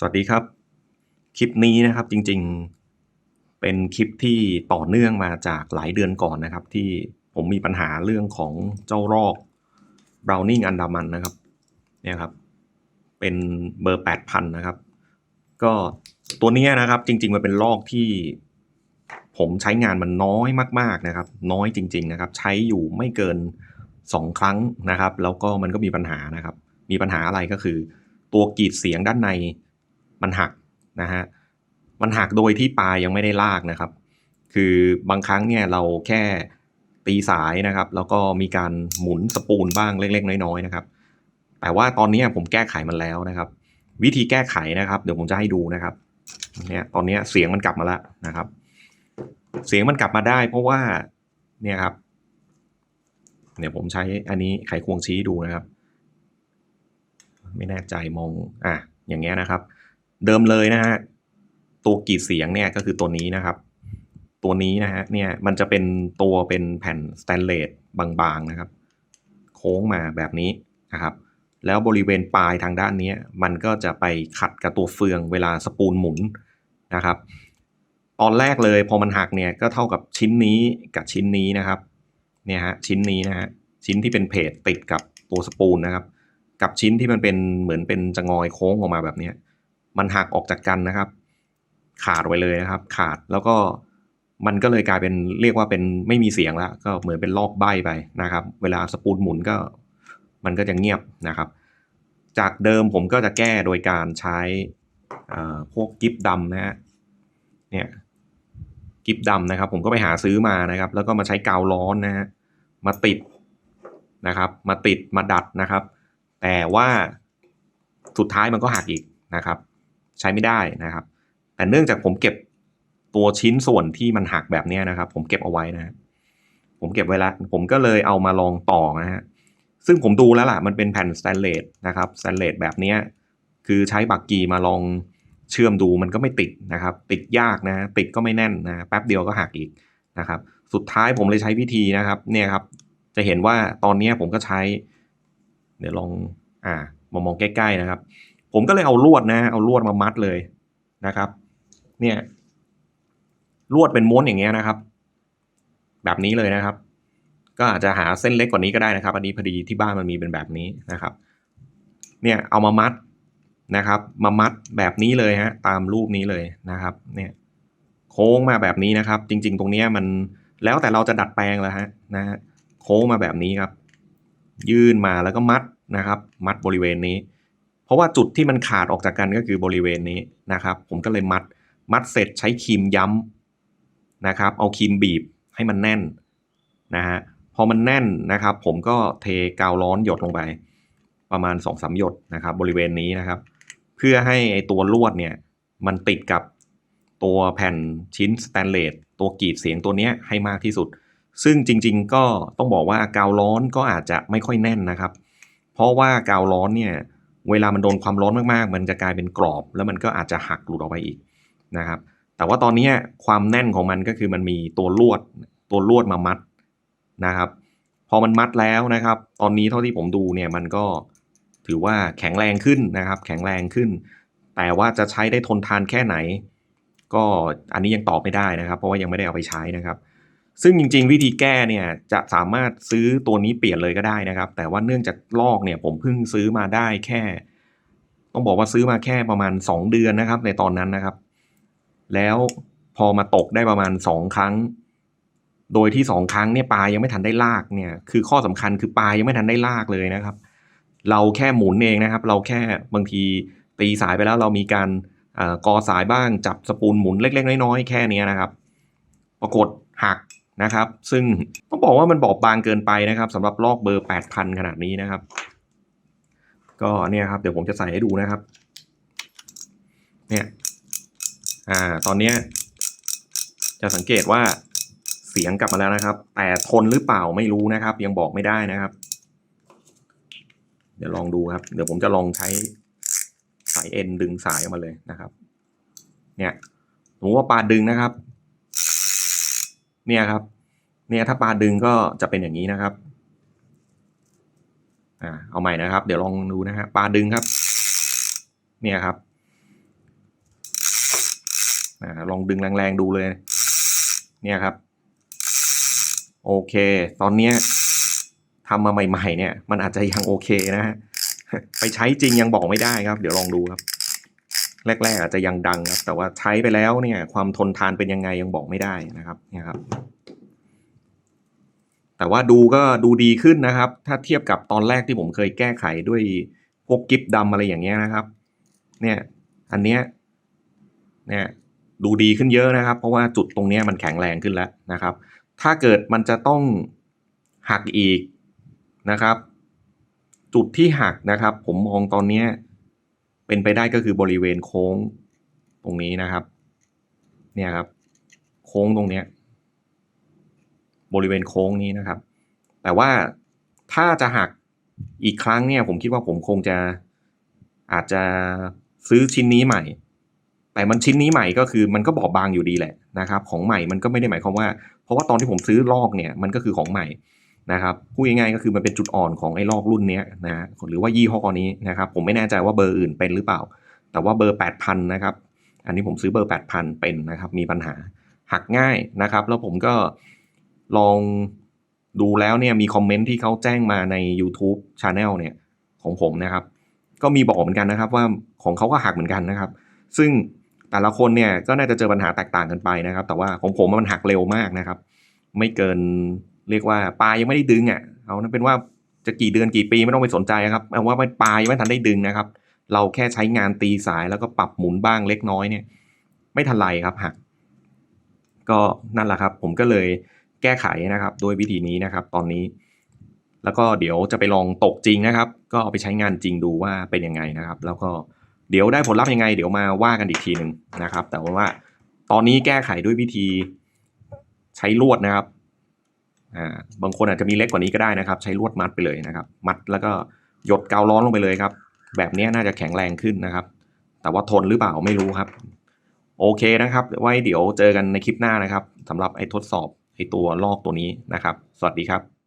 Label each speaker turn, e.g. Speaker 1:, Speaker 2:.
Speaker 1: สวัสดีครับ คลิปนี้นะครับจริงๆเป็นคลิปที่ต่อเนื่องมาจากหลายเดือนก่อนนะครับ ที่ผมมีปัญหาเรื่องของเจ้ารอก Browning อันดามันนะครับเนี่ยครับ เป็นเบอร์ 8,000 นะครับ ก็ตัวเนี้ยนะครับ จริง ๆ มันเป็นลอกที่ ผมใช้งานมันน้อยมาก ๆนะครับ น้อยจริง ๆ นะครับ ใช้อยู่ไม่เกิน 2 ครั้งนะครับ แล้วก็มันก็มีปัญหานะครับ มีปัญหาอะไรก็คือ ตัวกรีดเสียงด้านใน มันหักนะฮะมันหักโดยที่ปลายยังไม่ได้ลากนะครับ คือบางครั้งเนี่ยเราแค่ตีสายนะครับ แล้วก็มีการหมุนสปูลบ้างเล็กๆ น้อยๆนะครับ แต่ว่าตอนนี้ผมแก้ไขมันแล้วนะครับ วิธีแก้ไขนะครับ เดี๋ยวผมจะให้ดูนะครับเนี่ยตอนนี้เสียงมันกลับมาแล้วนะครับ เสียงมันกลับมาได้ เพราะว่าเนี่ยครับเดี๋ยวผมใช้อันนี้ไขควงชี้ดูนะครับ ไม่แน่ใจมองอะอย่างเงี้ยนะครับ เดิมเลยนะฮะตัวกีดเสียงเนี่ยก็คือตัวนี้นะครับ ตัวนี้นะฮะเนี่ยมันจะเป็นตัวเป็นแผ่นสแตนเลสบางๆนะครับ โค้งมาแบบนี้นะครับ แล้วบริเวณปลายทางด้านนี้มันก็จะไปขัดกับตัวเฟืองเวลาสปูลหมุนนะครับ ตอนแรกเลยพอมันหักเนี่ยก็เท่ากับชิ้นนี้กับชิ้นนี้นะครับเนี่ยฮะชิ้นนี้นะฮะชิ้นที่เป็นเพจติดกับตัวสปูลนะครับ กับชิ้นที่มันเป็นเหมือนเป็นจะงอยโค้งออกมาแบบนี้ มันหักออกจากกันนะครับ ขาดไว้เลยนะครับ ขาดแล้วก็มันก็เลยกลายเป็นเรียกว่าเป็นไม่มีเสียงแล้ว ก็เหมือนเป็นลอกใบไปนะครับ เวลาสปูลหมุนก็มันก็จะเงียบนะครับ จากเดิมผมก็จะแก้โดยการใช้พวกกิฟดำนะฮะเนี่ยกิฟดำนะครับ ผมก็ไปหาซื้อมานะครับ แล้วก็มาใช้กาวร้อนนะฮะมาติดนะครับ มาติดมาดัดนะครับ แต่ว่าสุดท้ายมันก็หักอีกนะครับ ใช้ไม่ได้นะครับ แต่เนื่องจากผมเก็บตัวชิ้นส่วนที่มันหักแบบนี้นะครับ ผมเก็บเอาไว้นะผมเก็บไว้แล้วผมก็เลยเอามาลองต่อนะฮะซึ่งผมดูแล้วล่ะมันเป็นแผ่นสแตนเลสนะครับสแตนเลสแบบนี้คือใช้บักกีมาลองเชื่อมดูมันก็ไม่ติดนะครับ ติดยากนะติดก็ไม่แน่นนะแป๊บเดียวก็หักอีกนะครับ สุดท้ายผมเลยใช้วิธีนะครับเนี่ยครับ จะเห็นว่าตอนนี้ผมก็ใช้ เดี๋ยวลองอ่ามามองใกล้ ๆนะครับ ผมก็เลยเอาลวดนะ เอาลวดมามัดเลยนะครับ เนี่ย ลวดเป็นม้วนอย่างเงี้ยนะครับ แบบนี้เลยนะครับ ก็อาจจะหาเส้นเล็กกว่านี้ก็ได้นะครับ อันนี้พอดีที่บ้านมันมีเป็นแบบนี้นะครับ เนี่ยเอามามัดนะครับ มามัดแบบนี้เลยฮะ ตามรูปนี้เลยนะครับ เนี่ย โค้งมาแบบนี้นะครับ จริง ๆ ตรงเนี้ยมันแล้วแต่เราจะดัดแปลงแล้วฮะนะฮะโค้งมาแบบนี้ครับ ยื่นมาแล้วก็มัดนะครับ มัดบริเวณนี้ เพราะว่าจุดที่มันขาดออกจากกันก็คือบริเวณนี้นะครับ ผมก็เลยมัดมัดเสร็จใช้ครีมย้ำนะครับ เอาครีมบีบให้มันแน่นนะฮะพอมันแน่นนะครับ ผมก็เทกาวร้อนหยดลงไป ประมาณ2อสหยดนะครับ บริเวณนี้นะครับ เพื่อให้ไอตัวลวดเนี่ยมันติดกับตัวแผ่นชิ้นสแตนเลสตัวกรีดเสียงตัวนี้ให้มากที่สุด ซึ่งจริง ๆ ก็ต้องบอกว่ากาวร้อนก็อาจจะไม่ค่อยแน่นนะครับ เพราะว่ากาวร้อนเนี่ย เวลามันโดนความร้อนมากๆ มันจะกลายเป็นกรอบ แล้วมันก็อาจจะหักหลุดออกไปอีกนะครับ แต่ว่าตอนนี้ความแน่นของมันก็คือมันมีตัวลวดตัวลวดมามัดนะครับ พอมันมัดแล้วนะครับ ตอนนี้เท่าที่ผมดูเนี่ยมันก็ถือว่าแข็งแรงขึ้นนะครับ แข็งแรงขึ้น แต่ว่าจะใช้ได้ทนทานแค่ไหน ก็อันนี้ยังตอบไม่ได้นะครับ เพราะว่ายังไม่ได้เอาไปใช้นะครับ ซึ่งจริง ๆ วิธีแก้เนี่ยจะสามารถซื้อตัวนี้เปลี่ยนเลยก็ได้นะครับ แต่ว่าเนื่องจากลอกเนี่ยผมเพิ่งซื้อมาได้แค่ ต้องบอกว่าซื้อมาแค่ประมาณ 2 เดือนนะครับ ในตอนนั้นนะครับ แล้วพอมาตกได้ประมาณ 2 ครั้ง โดยที่ 2 ครั้งเนี่ยปลายังไม่ทันได้ลากเนี่ยคือข้อสำคัญคือปลายังไม่ทันได้ลากเลยนะครับ เราแค่หมุนเองนะครับ เราแค่บางทีตีสายไปแล้วเรามีการกอสายบ้างจับสปูลหมุนเล็ก ๆ น้อยๆแค่นี้นะครับ ปรากฏหัก นะครับ ซึ่งต้องบอกว่ามันบอบบางเกินไปนะครับสำหรับลอกเบอร์ 8,000 ขนาดนี้นะครับ ก็เนี่ยครับเดี๋ยวผมจะใส่ให้ดูนะครับ เนี่ยอ่าตอนนี้จะสังเกตว่าเสียงกลับมาแล้วนะครับ แต่ทนหรือเปล่าไม่รู้นะครับ ยังบอกไม่ได้นะครับ เดี๋ยวลองดูครับ เดี๋ยวผมจะลองใช้สายเอ็นดึงสายออกมาเลยนะครับ เนี่ยสมมติว่าปาดึงนะครับ เนี่ยครับ เนี่ยถ้าปลาดึงก็จะเป็นอย่างนี้นะครับ อ่า เอาใหม่นะครับ เดี๋ยวลองดูนะฮะปลาดึงครับ เนี่ยครับ อ่า ลองดึงแรงๆดูเลย เนี่ยครับ โอเค ตอนเนี้ยทำมาใหม่ ๆ เนี่ย มันอาจจะยังโอเคนะฮะ ไปใช้จริงยังบอกไม่ได้ครับ เดี๋ยวลองดูครับ แรก ๆ อาจจะยังดังครับ แต่ว่าใช้ไปแล้วเนี่ยความทนทานเป็นยังไงยังบอกไม่ได้นะครับเนี่ยครับ แต่ว่าดูก็ดูดีขึ้นนะครับ ถ้าเทียบกับตอนแรกที่ผมเคยแก้ไขด้วยพวกกิฟต์ดำอะไรอย่างเงี้ยนะครับ เนี่ยอันเนี้ยเนี่ยดูดีขึ้นเยอะนะครับ เพราะว่าจุดตรงเนี้ยมันแข็งแรงขึ้นแล้วนะครับ ถ้าเกิดมันจะต้องหักอีกนะครับ จุดที่หักนะครับ ผมมองตอนเนี้ย เป็นไปได้ก็คือบริเวณโค้งตรงนี้นะครับ เนี่ยครับ โค้งตรงเนี้ย บริเวณโค้งนี้นะครับ แต่ว่าถ้าจะหักอีกครั้งเนี่ย ผมคิดว่าผมคงจะอาจจะซื้อชิ้นนี้ใหม่ แต่มันชิ้นนี้ใหม่ก็คือมันก็บอบบางอยู่ดีแหละนะครับ ของใหม่มันก็ไม่ได้หมายความว่า เพราะว่าตอนที่ผมซื้อลอกเนี่ย มันก็คือของใหม่ นะครับพูดง่ายๆก็คือมันเป็นจุดอ่อนของไอ้ลอกรุ่นนี้นะฮะหรือว่ายี่ห้อนี้นะครับผมไม่แน่ใจว่าเบอร์อื่นเป็นหรือเปล่า แต่ว่าเบอร์ 8,000 นะครับ อันนี้ผมซื้อเบอร์ 8,000 เป็นนะครับมีปัญหาหักง่ายนะครับ แล้วผมก็ลองดูแล้วเนี่ยมีคอมเมนต์ที่เขาแจ้งมาใน YouTube c h a n e l เนี่ยของผมนะครับ ก็มีบอกเหมือนกันนะครับว่าของเขาก็หักเหมือนกันนะครับ ซึ่งแต่ละคนเนี่ยก็น่าจะเจอปัญหาแตกต่างกันไปนะครับ แต่ว่าของผมมันหักเร็วมากนะครับ ไม่เกิน เรียกว่าปลายยังไม่ได้ดึงอะเอานั้นเป็นว่าจะกี่เดือนกี่ปีไม่ต้องไปสนใจครับเอาว่าปลายยังไม่ทันได้ดึงนะครับ เราแค่ใช้งานตีสายแล้วก็ปรับหมุนบ้างเล็กน้อยเนี่ย ไม่ทันไรครับหักก็นั่นแหละครับ ผมก็เลยแก้ไขนะครับด้วยวิธีนี้นะครับ ตอนนี้ แล้วก็เดี๋ยวจะไปลองตกจริงนะครับ ก็เอาไปใช้งานจริงดูว่าเป็นยังไงนะครับ แล้วก็เดี๋ยวได้ผลลัพธ์ยังไง เดี๋ยวมาว่ากันอีกทีหนึ่งนะครับ แต่ว่าตอนนี้แก้ไขด้วยวิธีใช้ลวดนะครับ อ่าบางคนอาจจะมีเล็กกว่านี้ก็ได้นะครับ ใช้ลวดมัดไปเลยนะครับ มัดแล้วก็หยดกาวร้อนลงไปเลยครับ แบบนี้น่าจะแข็งแรงขึ้นนะครับ แต่ว่าทนหรือเปล่าไม่รู้ครับ โอเคนะครับ ไว้เดี๋ยวเจอกันในคลิปหน้านะครับสำหรับไอ้ทดสอบไอ้ตัวลอกตัวนี้นะครับ สวัสดีครับ